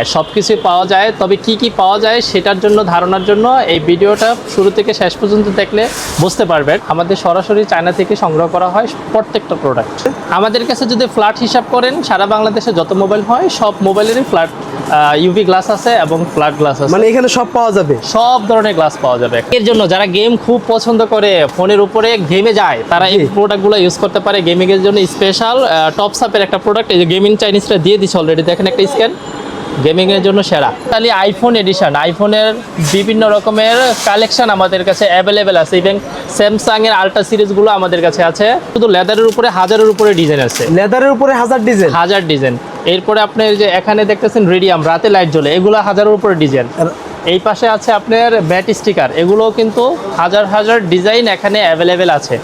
হ্যাঁ সব কিছুই পাওয়া যায়। তবে কি কি পাওয়া যায় সেটার জন্য ধারণার জন্য এই ভিডিওটা শুরু থেকে শেষ পর্যন্ত দেখলে বুঝতে পারবেন। আমাদের সরাসরি চায়না থেকে সংগ্রহ করা হয় প্রত্যেকটা প্রোডাক্ট আমাদের কাছে যদি ফ্ল্যাট হিসাব করেন সারা বাংলাদেশে যত মোবাইল হয় সব মোবাইলেরই ফ্ল্যাট ইউভি গ্লাস আছে এবং ফ্ল্যাট গ্লাস আছে। মানে এখানে সব পাওয়া যাবে? সব ধরনের গ্লাস পাওয়া যাবে। এর জন্য যারা গেম খুব পছন্দ করে ফোনের উপরে গেমে যায় তারা এই প্রোডাক্টগুলো ইউজ করতে পারে। গেমিং এর জন্য স্পেশাল টপ সাপের একটা প্রোডাক্ট এই যে গেমিং চাইনিজটা দিয়ে দিচ্ছে অলরেডি দেখেন একটা স্ক্যান গেমিং এর জন্য সেরা। তাহলে আইফোন এডিশন আইফোনের বিভিন্ন রকমের কালেকশন আমাদের কাছে অ্যাভেলেবেল আছে। ইভেন স্যামসাংয়ের আল্ট্রা সিরিজগুলো আমাদের কাছে আছে। শুধু লেদারের উপরে হাজারের উপরে ডিজাইন আছে। লেদারের উপরে হাজার ডিজাইন হাজার ডিজাইন এরপরে আপনি যে এখানে দেখতেছেন রেডিয়াম রাতে লাইট জ্বলে। এগুলো হাজারের উপরে ডিজাইন এই পাশে আছে আপনার ব্যাট স্টিকার। এগুলো কিন্তু হাজার হাজার ডিজাইন এখানে অ্যাভেলেবেল আছে।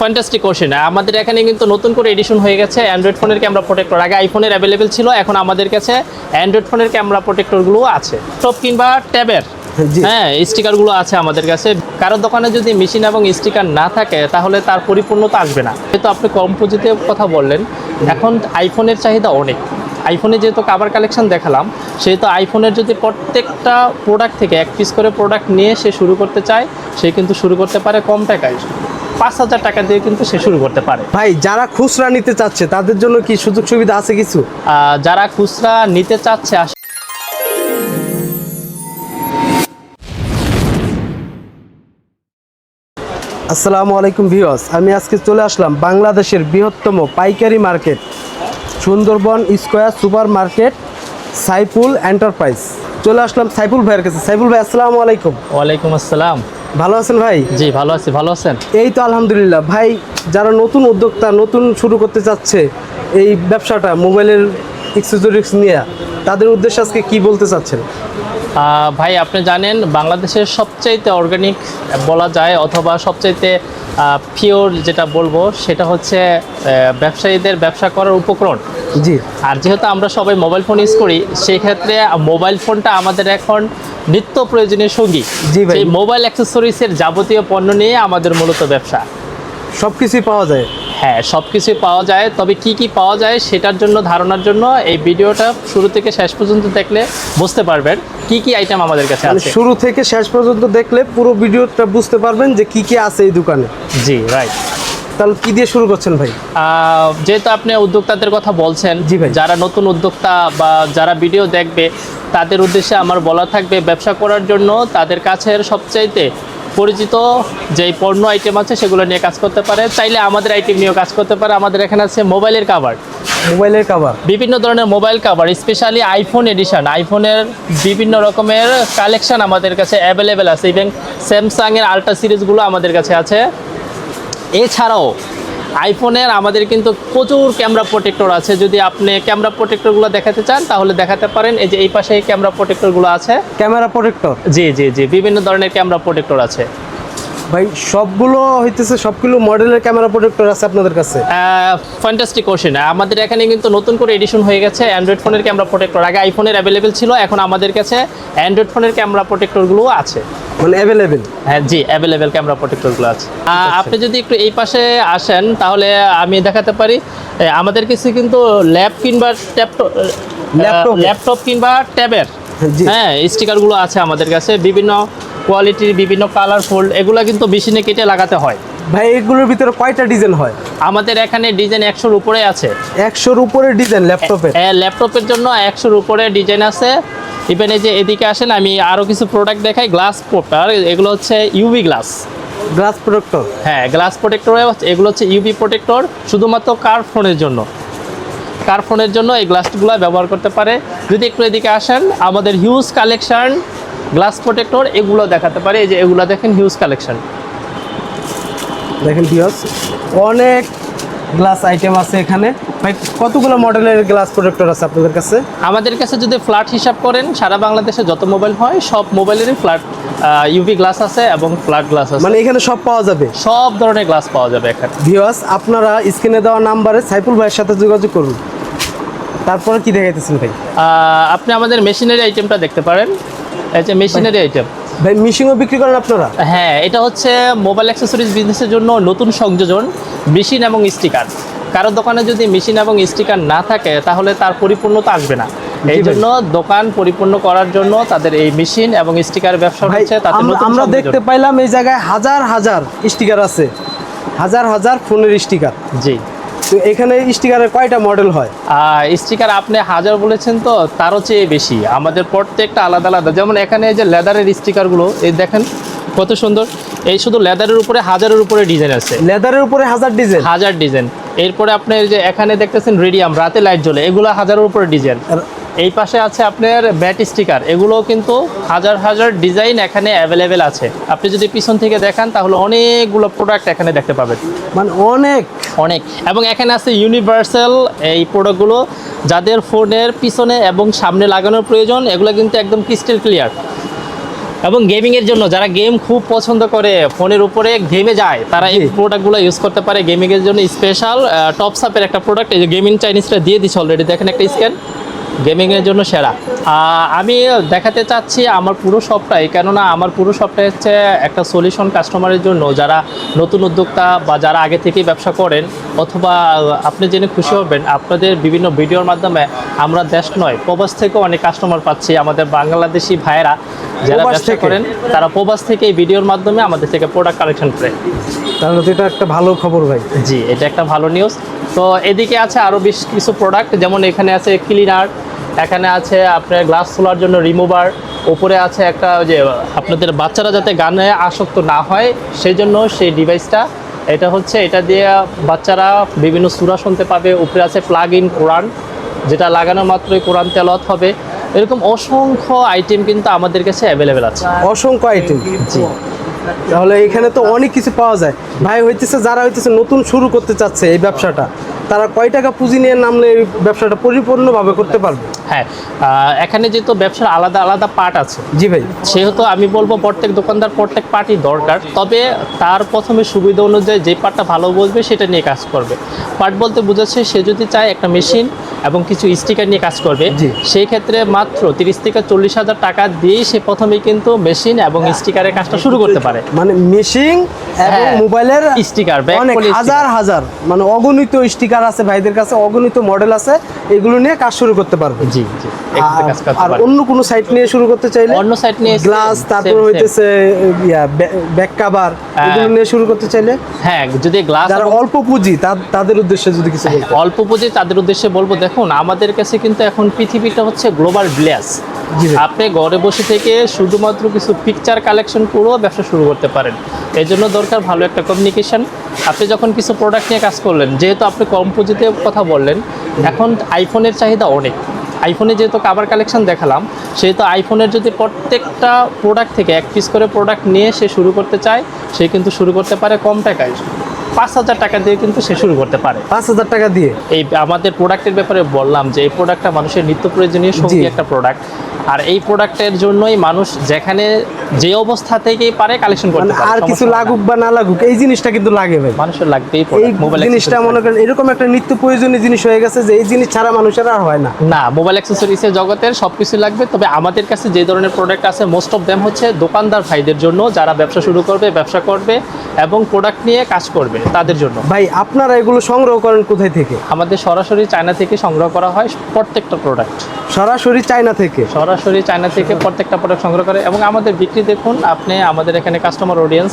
ফ্যান্টাস্টিক কোশ্চেন আমাদের এখানে কিন্তু নতুন করে এডিশন হয়ে গেছে অ্যান্ড্রয়েড ফোনের ক্যামেরা প্রোটেক্টর আগে আইফোনের অ্যাভেলেবেল ছিল এখন আমাদের কাছে অ্যান্ড্রয়েড ফোনের ক্যামেরা প্রোটেক্টরগুলো আছে। টপ কিংবা ট্যাবের। হ্যাঁ স্টিকারগুলো আছে আমাদের কাছে। কারোর দোকানে যদি মেশিন এবং স্টিকার না থাকে তাহলে তার পরিপূর্ণতা আসবে না। যেহেতু আপনি কম পুঁজিতে কথা বললেন এখন আইফোনের চাহিদা অনেক। আইফোনে যেহেতু কাভার কালেকশন দেখালাম সেহেতু আইফোনের যদি প্রত্যেকটা প্রোডাক্ট থেকে এক পিস করে প্রোডাক্ট নিয়ে সে শুরু করতে চায় সে কিন্তু শুরু করতে পারে কম টাকায়। পাঁচ হাজার টাকা দিয়ে কিন্তু সে শুরু করতে পারে। ভাই যারা খুচরা নিতে চাচ্ছে তাদের জন্য কি সুযোগ সুবিধা আছে কিছু? যারা খুচরা নিতে চাচ্ছে আসসালামু আলাইকুম ভিউয়ার্স আমি আজকে চলে আসলাম বাংলাদেশের বৃহত্তম পাইকারি market. Sundarban square super market Saiful enterprise. চলে আসলাম সাইফুল ভাইয়ের কাছে। সাইফুল ভাই আসসালামু আলাইকুম। ওয়ালাইকুম আসসালাম। ভালো আছেন ভাই? জি ভালো আছি। ভালো আছেন? এই তো আলহামদুলিল্লাহ। ভাই যারা নতুন উদ্যোক্তা নতুন শুরু করতে চাচ্ছে এই ব্যবসাটা মোবাইলের এক্সেসরিজ নিয়ে তাদের উদ্দেশ্যে আজকে কি বলতে চাচ্ছেন? ভাই আপনি জানেন বাংলাদেশের সবচাইতে অর্গানিক বলা যায় অথবা সবচাইতে পিওর যেটা বলব সেটা হচ্ছে ব্যবসায়ীদের ব্যবসা করার উপকরণ। জি। আর যেহেতু আমরা সবাই মোবাইল ফোন ইউজ করি সেই ক্ষেত্রে মোবাইল ফোনটা আমাদের এখন নিত্য প্রয়োজনীয় সঙ্গী। জি ভাই। মোবাইল অ্যাক্সেসরিজের যাবতীয় পণ্য নিয়ে আমাদের মূলত ব্যবসা। সব কিছুই পাওয়া যায়। হ্যাঁ সব কিছুই পাওয়া যায়। তবে কি কি পাওয়া যায় সেটার জন্য ধারণার জন্য এই ভিডিওটা শুরু থেকে শেষ পর্যন্ত দেখলে বুঝতে পারবেন কি কি আইটেম আমাদের কাছে আছে। শুরু থেকে শেষ পর্যন্ত দেখলে পুরো ভিডিওটা বুঝতে পারবেন যে কি কি আছে এই দোকানে। জি রাইট তাহলে কি দিয়ে শুরু করছেন ভাই? যেহেতু আপনি উদ্যোক্তাদের কথা বলছেন জি ভাই। যারা নতুন উদ্যোক্তা বা যারা ভিডিও দেখবে তাদের উদ্দেশ্যে আমার বলা থাকবে ব্যবসা করার জন্য তাদের কাছের সবচাইতে পরিচিত যে পণ্য আইটেম আছে সেগুলো নিয়ে কাজ করতে পারে। চাইলে আমাদের আইটেম নিয়েও কাজ করতে পারে। আমাদের এখানে আছে মোবাইলের কাভার মোবাইলের কাভার বিভিন্ন ধরনের mobile cover specially iPhone edition আইফোনের বিভিন্ন রকমের কালেকশন আমাদের কাছে অ্যাভেলেবেল আছে। ইভেন স্যামসাংয়ের আল্ট্রা সিরিজগুলো আমাদের কাছে আছে। এছাড়াও আইফোনের আমাদের কিন্তু প্রচুর ক্যামেরা প্রোটেক্টর আছে। যদি আপনি ক্যামেরা প্রোটেক্টরগুলো দেখাতে চান তাহলে দেখাতে পারেন। এই যে এই পাশে ক্যামেরা প্রোটেক্টরগুলো আছে। Camera protector? জি জি জি বিভিন্ন ধরনের ক্যামেরা প্রোটেক্টর আছে। ভাই সবগুলো হইতেছে সবগুলো মডেলের ক্যামেরা প্রোটেক্টর আছে আপনাদের কাছে? ফ্যান্টাস্টিক কোশ্চেন আমাদের এখানে কিন্তু নতুন করে এডিশন হয়ে গেছে অ্যান্ড্রয়েড ফোনের ক্যামেরা প্রোটেক্টর আগে আইফোনের অ্যাভেলেবেল ছিল এখন আমাদের কাছে অ্যান্ড্রয়েড ফোনের ক্যামেরা প্রোটেক্টরগুলো আছে। মানে অ্যাভেলেবেল হ্যাঁ জি অ্যাভেলেবেল ক্যামেরা প্রোটেক্টরগুলো আছে। আপনি যদি একটু এই পাশে আসেন তাহলে আমি দেখাতে পারি। আমাদের কাছে কিন্তু ল্যাপ কিংবা ট্যাপটপ? ল্যাপটপ কিংবা ট্যাবের। হ্যাঁ স্টিকারগুলো আছে আমাদের কাছে। বিভিন্ন কোয়ালিটির বিভিন্ন কালারফুল এগুলো কিন্তু মেশিনে কেটে লাগাতে হয়। ভাই এগুলোর ভিতরে কয়টা ডিজাইন হয়? আমাদের এখানে ডিজাইন একশোর উপরে আছে। একশোর উপরে ডিজাইন ল্যাপটপের? হ্যাঁ ল্যাপটপের জন্য একশোর উপরে ডিজাইন আছে। ইভেন এই যে এদিকে আসেন আমি আরও কিছু প্রোডাক্ট দেখাই। গ্লাস প্রোটার এগুলো হচ্ছে ইউভি গ্লাস গ্লাস প্রোটেক্টর হ্যাঁ গ্লাস প্রোটেক্টর এগুলো হচ্ছে ইউভি প্রোটেক্টর শুধুমাত্র কার ফোনের জন্য। কার ফোনের জন্য এই গ্লাসগুলো ব্যবহার করতে পারে। যদি একটু এদিকে আসেন আমাদের হিউজ কালেকশন গ্লাস প্রোটেক্টর এগুলো দেখাতে পারে। এই যে এগুলো দেখেন হিউজ কালেকশন দেখেন ভিউয়ার্স অনেক গ্লাস আইটেম আছে এখানে। ভাই কতগুলো মডেলের গ্লাস প্রোটেক্টর আছে আপনাদের কাছে? আমাদের কাছে যদি ফ্ল্যাট হিসাব করেন সারা বাংলাদেশে যত মোবাইল হয় সব মোবাইলেরই ফ্ল্যাট ইউভি গ্লাস আছে এবং ফ্ল্যাট গ্লাস আছে। মানে এখানে সব পাওয়া যাবে? সব ধরনের গ্লাস পাওয়া যাবে এখানে। ভিউয়ার্স আপনারা স্ক্রিনে দেওয়া নাম্বারে সাইফুল ভাইয়ের সাথে যোগাযোগ করুন। তারপরে কি দেখাইতেছেন ভাই? আপনি আমাদের মেশিনারি আইটেমটা দেখতে পারেন। এই মেশিনারি আইটেম ভাই মিশিংও বিক্রি করেন আপনারা? হ্যাঁ এটা হচ্ছে মোবাইল অ্যাক্সেসরিজ বিজনেসের জন্য নতুন সংযোজন মেশিন এবং স্টিকার কারও দোকানে যদি মেশিন এবং স্টিকার না থাকে তাহলে তার পরিপূর্ণতা আসবে না। এই জন্য দোকান পরিপূর্ণ করার জন্য তাদের এই মেশিন এবং স্টিকার ব্যবসা হচ্ছে তাতে আমরা-। দেখতে পাইলাম এই জায়গায় হাজার হাজার স্টিকার আছে। হাজার হাজার ফোনের স্টিকার জি। তো এখানে স্টিকারের কয়টা মডেল হয়? স্টিকার আপনি হাজার বলেছেন তো তারও চেয়ে বেশি। আমাদের প্রত্যেকটা আলাদা আলাদা। যেমন এখানে এই যে লেদারের স্টিকারগুলো এই দেখেন কত সুন্দর। এই শুধু লেদারের উপরে হাজারের উপরে ডিজাইন আছে। লেদারের উপরে হাজার ডিজাইন হাজার ডিজাইন এরপরে আপনি এই যে এখানে দেখতেছেন রেডিয়াম রাতে লাইট জ্বলে এগুলো হাজারের উপরে ডিজাইন এই পাশে আছে আপনার ব্যাট স্টিকার। এগুলোও কিন্তু হাজার হাজার ডিজাইন এখানে অ্যাভেলেবেল আছে। আপনি যদি পিছন থেকে দেখান তাহলে অনেকগুলো প্রোডাক্ট এখানে দেখতে পাবেন। মানে অনেক। অনেক। এবং এখানে আছে ইউনিভার্সাল এই প্রোডাক্টগুলো যাদের ফোনের পিছনে এবং সামনে লাগানোর প্রয়োজন এগুলো কিন্তু একদম ক্রিস্টাল ক্লিয়ার এবং গেমিংয়ের জন্য যারা গেম খুব পছন্দ করে ফোনের উপরে গেমে যায় তারা এই প্রোডাক্টগুলো ইউজ করতে পারে। গেমিংয়ের জন্য স্পেশাল টপ সাপের একটা প্রোডাক্ট এই যে গেমিং চাইনিজটা দিয়ে দিচ্ছে অলরেডি দেখেন একটা স্ক্যান গেমিংয়ের জন্য সেরা। আমি দেখাতে চাচ্ছি আমার পুরো শপটাই কেননা আমার পুরো শপটাই হচ্ছে একটা সলিউশন কাস্টমারের জন্য। যারা নতুন উদ্যোক্তা বা যারা আগে থেকেই ব্যবসা করেন অথবা আপনি জেনে খুশি হবেন আপনাদের বিভিন্ন ভিডিওর মাধ্যমে আমরা দেশ নয় প্রবাস থেকেও অনেক কাস্টমার পাচ্ছি আমাদের বাংলাদেশি ভাইয়েরা যারা ব্যবসা করেন তারা প্রবাস থেকে এই ভিডিওর মাধ্যমে আমাদের থেকে প্রোডাক্ট কালেকশন করে। তাহলে তো এটা একটা ভালো খবর ভাই। জি এটা একটা ভালো নিউজ তো এদিকে আছে আরও বেশ কিছু প্রোডাক্ট যেমন এখানে আছে ক্লিনার এখানে আছে আপনার গ্লাস তোলার জন্য রিমুভার ওপরে আছে একটা ওই যে আপনাদের বাচ্চারা যাতে গানে আসক্ত না হয় সেই জন্য সেই ডিভাইসটা এটা হচ্ছে এটা দিয়ে বাচ্চারা বিভিন্ন সুরা শুনতে পাবে। উপরে আছে প্লাগ ইন কোরআন যেটা লাগানো মাত্রই কোরআন তেলত হবে। এরকম অসংখ্য আইটেম কিন্তু আমাদের কাছে অ্যাভেলেবেল আছে। অসংখ্য আইটেম জি। তাহলে এখানে তো অনেক কিছু পাওয়া যায়। ভাই হইতেছে যারা হইতেছে নতুন শুরু করতে চাচ্ছে এই ব্যবসাটা তারা কয় টাকা পুঁজি নিয়ে নামলে এই ব্যবসাটা পরিপূর্ণভাবে করতে পারবে? হ্যাঁ এখানে যেহেতু ব্যবসার আলাদা আলাদা পার্ট আছে জি ভাই। সেহেতু আমি বলব প্রত্যেক দোকানদার প্রত্যেক পার্টই দরকার। তবে তার প্রথমে সুবিধা অনুযায়ী যে পার্টটা ভালো বুঝবে সেটা নিয়ে কাজ করবে। পার্ট বলতে বোঝাচ্ছে সে যদি চায় একটা মেশিন এবং কিছু স্টিকার নিয়ে কাজ করবে সেই ক্ষেত্রে মাত্র তিরিশ থেকে চল্লিশ হাজার টাকা দিয়েই সে প্রথমে কিন্তু মেশিন এবং স্টিকারের কাজটা শুরু করতে পারে। মানে মেশিন এবং হ্যাঁ, মোবাইলের স্টিকার হাজার হাজার মানে অগণিত স্টিকার আছে ভাইদের কাছে অগণিত মডেল আছে এগুলো নিয়ে কাজ শুরু করতে পারবে। জি জি আর অন্য কোনো সাইট নিয়ে শুরু করতে চাইলে অন্য সাইড নিয়ে গ্লাস তারপর। হইতেছে ইয়া ব্যাক কাভার এগুলো নিয়ে শুরু করতে চাইলে হ্যাঁ যদি গ্লাস যারা অল্প পুঁজি তাদের উদ্দেশ্যে যদি কিছু বলতে। অল্প পুঁজি তাদের উদ্দেশ্যে বলব দেখুন আমাদের কাছে কিন্তু এখন পৃথিবীটা হচ্ছে গ্লোবাল ভিলেজ আপনি ঘরে বসে থেকে শুধুমাত্র কিছু পিকচার কালেকশন করেও ব্যবসা শুরু করতে পারেন। এই জন্য দরকার ভালো একটা কমিউনিকেশন আপনি যখন কিছু প্রোডাক্ট নিয়ে কাজ করলেন যেহেতু আপনি কম পুঁজিতে কথা বললেন, এখন আইফোনের চাহিদা অনেক। আইফোনে যেহেতু কাবার কালেকশন দেখালাম, সেহেতু আইফোনের যদি প্রত্যেকটা প্রোডাক্ট থেকে এক পিস করে প্রোডাক্ট নিয়ে সে শুরু করতে চায়, সে কিন্তু শুরু করতে পারে কম টাকায়। পাঁচ হাজার টাকা দিয়ে কিন্তু সে শুরু করতে পারে। পাঁচ হাজার টাকা দিয়ে? এই আমাদের প্রোডাক্টের ব্যাপারে বললাম যে এই প্রোডাক্টটা মানুষের নিত্য প্রয়োজনীয় সঙ্গী একটা প্রোডাক্ট আর এই প্রোডাক্টের জন্যই মানুষ যেখানে যে অবস্থা থেকেই পারে কালেকশন করতে মানে পারে। আর কিছু লাগুক বা না লাগুক এই জিনিসটা কিন্তু লাগে ভাই। মানুষের লাগবেই এই মোবাইল জিনিসটা মনে করেন এরকম একটা নিত্য প্রয়োজনীয় জিনিস হয়ে গেছে যে এই জিনিস ছাড়া মানুষের আর হয় না। না মোবাইল অ্যাক্সেসরিজের জগতের সব কিছু লাগবে তবে আমাদের কাছে যে ধরনের প্রোডাক্ট আছে মোস্ট অফ দ্যাম হচ্ছে দোকানদার ভাইদের জন্য যারা ব্যবসা শুরু করবে ব্যবসা করবে এবং প্রোডাক্ট নিয়ে কাজ করবে। তাদের জন্য। ভাই আপনারা এগুলো সংগ্রহ করেন কোথায় থেকে? আমাদের সরাসরি চায়না থেকে সংগ্রহ করা হয় প্রত্যেকটা প্রোডাক্ট সরাসরি চায়না থেকে? সরাসরি চায়না থেকে প্রত্যেকটা প্রোডাক্ট সংগ্রহ করে এবং আমাদের বিক্রি দেখুন আপনি আমাদের এখানে কাস্টমার অডিয়েন্স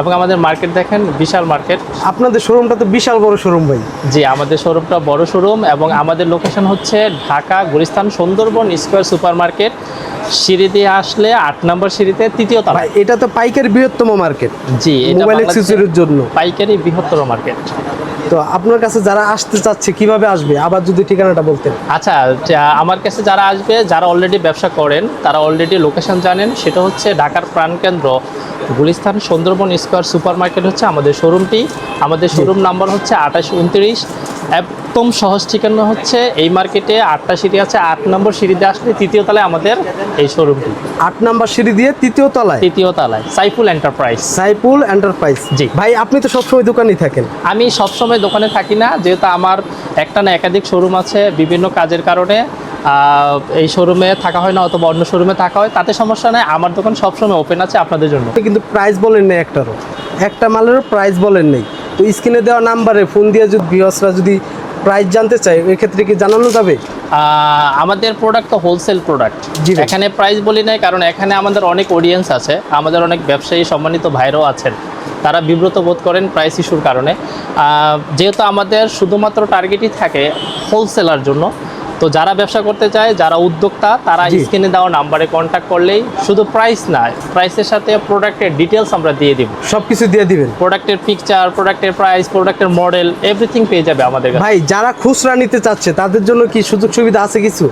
এবং আমাদের মার্কেট দেখেন বিশাল মার্কেট আপনাদের শোরুমটা তো বিশাল বড় শোরুম ভাই। জি আমাদের শোরুমটা বড় শোরুম এবং আমাদের লোকেশন হচ্ছে Dhaka Gulistan Sundarban square super market সিঁড়ি দিয়ে আসলে আট নম্বর সিঁড়িতে তৃতীয় তলা। এটা তো পাইকারি বৃহত্তম মার্কেট জি এটা মোবাইল অ্যাক্সেসরির জন্য। পাইকারি বৃহত্তম মার্কেট তো আপনার কাছে যারা আসতে চাচ্ছে কীভাবে আসবে? আবার যদি ঠিকানাটা বলতেন। আচ্ছা যা- আমার কাছে যারা আসবে যারা অলরেডি ব্যবসা করেন তারা অলরেডি লোকেশন জানেন। সেটা হচ্ছে ঢাকার প্রাণকেন্দ্র Gulistan Sundarban square super market হচ্ছে আমাদের শোরুমটি। আমাদের শোরুম নাম্বার হচ্ছে আঠাশ উনত্রিশ। একদম সহজ ঠিকানা হচ্ছে এই মার্কেটে আটটা সিঁড়ি আছে। আট নম্বর সিঁড়িতে আসলে তৃতীয় তলায় আমাদের এই শোরুমটি। আট নম্বর সিঁড়ি দিয়ে তৃতীয় তলায়? তৃতীয় তলায়। সাইফুল এন্টারপ্রাইজ। সাইফুল এন্টারপ্রাইজ। জি। ভাই আপনি তো সবসময় দোকানেই থাকেন। আমি সবসময় দোকানে থাকি না যেহেতু আমার একটা না একাধিক শোরুম আছে বিভিন্ন কাজের কারণে। এই শোরুমে থাকা হয় না অথবা অন্য শোরুমে থাকা হয় তাতে সমস্যা নেই। আমার দোকান সবসময় ওপেন আছে আপনাদের জন্য। কিন্তু প্রাইস বলেন নেই একটারও। একটা মালেরও প্রাইস বলেন নেই। তো স্ক্রিনে দেওয়া নাম্বারে ফোন দিয়ে যদি ভিউয়ার্সরা যদি প্রাইস জানতে চাই ওই ক্ষেত্রে কি জানানো যাবে? আমাদের প্রোডাক্ট তো হোলসেল প্রোডাক্ট জি এখানে প্রাইস বলি নাই কারণ এখানে আমাদের অনেক অডিয়েন্স আছে আমাদের অনেক ব্যবসায়ী সম্মানিত ভাইরাও আছেন। তারা বিব্রত বোধ করেন প্রাইস ইস্যুর কারণে। যেহেতু আমাদের শুধুমাত্র টার্গেটই থাকে হোলসেলার জন্য তো যারা ব্যবসা করতে চায় যারা উদ্যোক্তা তারা। স্ক্রিনে দেওয়া নাম্বারে কন্ট্যাক্ট করলেই শুধু প্রাইস না প্রাইসের সাথে প্রোডাক্টের ডিটেলস আমরা দিয়ে দিব। সব কিছু দিয়ে দিবেন? প্রোডাক্টের পিকচার প্রোডাক্টের প্রাইস প্রোডাক্টের মডেল এভরিথিং পেয়ে যাবে আমাদের কাছে। ভাই যারা খুচরা নিতে চাচ্ছে তাদের জন্য কি সুযোগ সুবিধা আছে কিছু?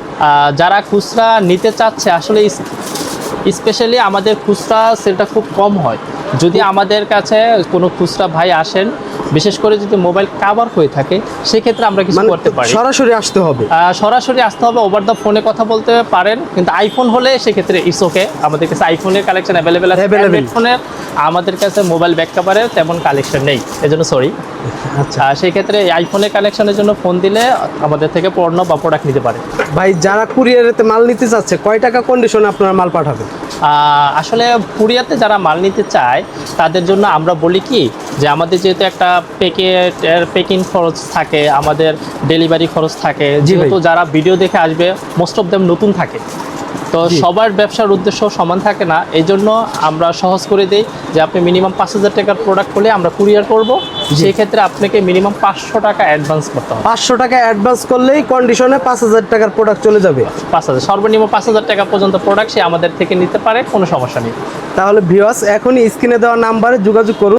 যারা খুচরা নিতে চাচ্ছে আসলে স্পেশালি আমাদের খুচরা সেটা খুব কম হয়। যদি আমাদের কাছে কোনো খুচরা ভাই আসেন বিশেষ করে যদি মোবাইল কাভার হয়ে থাকে সেক্ষেত্রে আমরা কিছু মানে করতে পারি। সরাসরি আসতে হবে? সরাসরি আসতে হবে ওভার দ্য ফোনে কথা বলতে পারেন কিন্তু আইফোন হলে সেক্ষেত্রে ইটস ওকে আমাদের কাছে আইফোনের কালেকশন অ্যাভেলেবেল আছে। অ্যান্ড্রয়েড ফোনের আমাদের কাছে মোবাইল ব্যাক কাভারের তেমন কালেকশন নেই এজন্য সরি আচ্ছা। সেই ক্ষেত্রে আইফোনের কালেকশনের জন্য ফোন দিলে আমাদের থেকে পণ্য বা প্রোডাক্ট নিতে পারে। ভাই যারা কুরিয়ারেতে মাল নিতে চাচ্ছে কয় টাকা কন্ডিশনে আপনারা মাল পাঠাবেন? আসলে পুরিয়াতে যারা মাল নিতে চায় তাদের জন্য আমরা বলি কি যে আমাদের যেহেতু একটা প্যাকেট প্যাকিং খরচ থাকে আমাদের ডেলিভারি খরচ থাকে যেহেতু যারা ভিডিও দেখে আসবে মোস্ট অফ দেম নতুন থাকে। তো সবার ব্যবসার উদ্দেশ্য সমান থাকে না। এই জন্য আমরা সহজ করে দিই যে আপনি মিনিমাম পাঁচ হাজার টাকার প্রোডাক্ট হলে আমরা কুরিয়ার করব। সেই ক্ষেত্রে আপনাকে মিনিমাম পাঁচশো টাকা অ্যাডভান্স করতে হবে। পাঁচশো টাকা অ্যাডভান্স করলেই কন্ডিশনে পাঁচ হাজার টাকার প্রোডাক্ট চলে যাবে। পাঁচ হাজার সর্বনিম্ন পাঁচ হাজার টাকা পর্যন্ত প্রোডাক্ট সে আমাদের থেকে নিতে পারে কোনো সমস্যা নেই। তাহলে ভিওয়াস এখনই স্ক্রিনে দেওয়া নাম্বারে যোগাযোগ করুন।